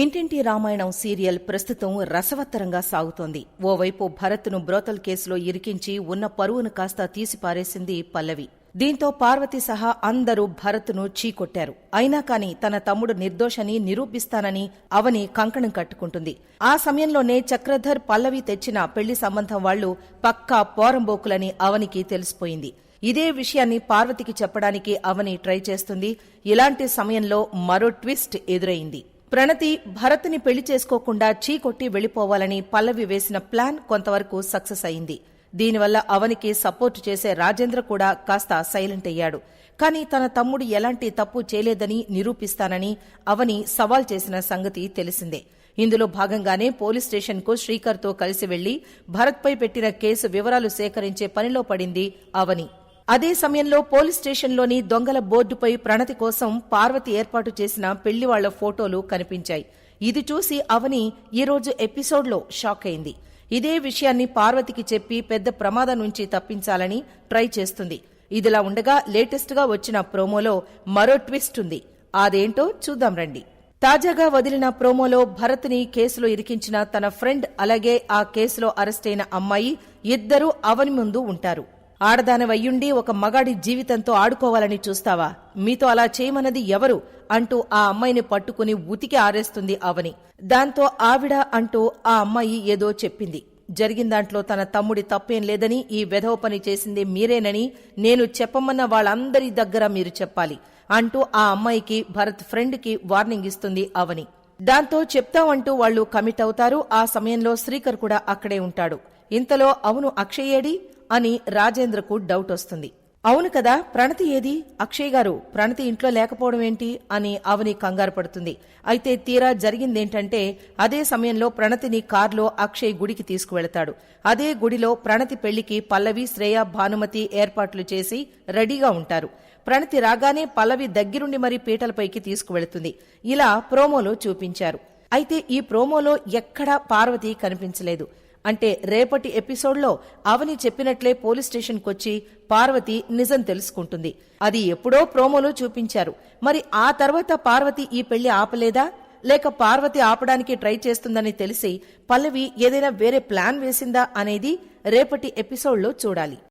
ఇంటింటి రామాయణం సీరియల్ ప్రస్తుతం రసవత్తరంగా సాగుతోంది. ఓవైపు భరత్ను బ్రోతల్ కేసులో ఇరికించి ఉన్న పరువును కాస్త తీసిపారేసింది పల్లవి. దీంతో పార్వతి సహా అందరూ భరత్ను చీకొట్టారు. అయినా కాని తన తమ్ముడు నిర్దోషని నిరూపిస్తానని అవని కంకణం కట్టుకుంటుంది. ఆ సమయంలోనే చక్రధర్ పల్లవి తెచ్చిన పెళ్ళి సంబంధం వాళ్ళు పక్కా పోరంబోకులని అవనికి తెలిసిపోయింది. ఇదే విషయాన్ని పార్వతికి చెప్పడానికి అవని ట్రై చేస్తుంది. ఇలాంటి సమయంలో మరో ట్విస్ట్ ఎదురైంది. ప్రణతి భరత్ని పెళ్ళి చేసుకోకుండా చీకొట్టి వెళ్ళిపోవాలని పల్లవి వేసిన ప్లాన్ కొంతవరకు సక్సెస్ అయింది. దీనివల్ల అవనికి సపోర్ట్ చేసే రాజేంద్ర కూడా కాస్త సైలెంట్ అయ్యాడు. కానీ తన తమ్ముడు ఎలాంటి తప్పు చేయలేదని నిరూపిస్తానని అవని సవాల్ చేసిన సంగతి తెలిసిందే. ఇందులో భాగంగానే పోలీస్ స్టేషన్కు శ్రీకర్తో కలిసి వెళ్ళి భరత్పై పెట్టిన కేసు వివరాలు సేకరించే పనిలో పడింది అవని. అదే సమయంలో పోలీస్ స్టేషన్లోని దొంగల బోర్డుపై ప్రణతి కోసం పార్వతి ఏర్పాటు చేసిన పెళ్ళివాళ్ళ ఫోటోలు కనిపించాయి. ఇది చూసి అవని ఈరోజు ఎపిసోడ్లో షాక్ అయింది. ఇదే విషయాన్ని పార్వతికి చెప్పి పెద్ద ప్రమాదం నుంచి తప్పించాలని ట్రై చేస్తుంది. ఇదిలా ఉండగా లేటెస్ట్గా వచ్చిన ప్రోమోలో మరో ట్విస్ట్ ఉంది. అదేంటో చూద్దాం రండి. తాజాగా వదిలిన ప్రోమోలో భరత్ని కేసులో ఇరికించిన తన ఫ్రెండ్ అలాగే ఆ కేసులో అరెస్టైన అమ్మాయి ఇద్దరూ అవని ముందు ఉంటారు. ఆడదానవయ్యుండి ఒక మగాడి జీవితంతో ఆడుకోవాలని చూస్తావా? మీతో అలా చేయమన్నది ఎవరు? అంటూ ఆ అమ్మాయిని పట్టుకుని ఉతికి ఆరేస్తుంది అవని. దాంతో ఆవిడ అంటూ ఆ అమ్మాయి ఏదో చెప్పింది. జరిగిన దాంట్లో తన తమ్ముడి తప్పేం లేదని ఈ వెధవ పని చేసింది మీరేనని నేను చెప్పమన్న వాళ్ళందరి దగ్గర మీరు చెప్పాలి అంటూ ఆ అమ్మాయికి భరత్ ఫ్రెండ్కి వార్నింగ్ ఇస్తుంది అవని. దాంతో చెప్తామంటూ వాళ్ళు కమిట్ అవుతారు. ఆ సమయంలో శ్రీకర్ కూడా అక్కడే ఉంటాడు. ఇంతలో అవును అక్షయేడి అని రాజేంద్రకు డౌట్ వస్తుంది. అవును కదా ప్రణతి ఏది? అక్షయ్ గారు ప్రణతి ఇంట్లో లేకపోవడం ఏంటి? అని అవని కంగారు పడుతుంది. అయితే తీరా జరిగిందేంటంటే అదే సమయంలో ప్రణతిని కార్లో అక్షయ్ గుడికి తీసుకువెళతాడు. అదే గుడిలో ప్రణతి పెళ్ళికి పల్లవి శ్రేయ భానుమతి ఏర్పాట్లు చేసి రెడీగా ఉంటారు. ప్రణతి రాగానే పల్లవి దగ్గరుండి మరీ పీటలపైకి తీసుకువెళుతుంది. ఇలా ప్రోమోలో చూపించారు. అయితే ఈ ప్రోమోలో ఎక్కడా పార్వతి కనిపించలేదు. అంటే రేపటి ఎపిసోడ్లో అవని చెప్పినట్లే పోలీస్ స్టేషన్కొచ్చి పార్వతి నిజం తెలుసుకుంటుంది. అది ఎప్పుడో ప్రోమోలో చూపించారు. మరి ఆ తర్వాత పార్వతి ఈ పెళ్ళి ఆపలేదా? లేక పార్వతి ఆపడానికి ట్రై చేస్తుందని తెలిసి పల్లవి ఏదైనా వేరే ప్లాన్ వేసిందా అనేది రేపటి ఎపిసోడ్లో చూడాలి.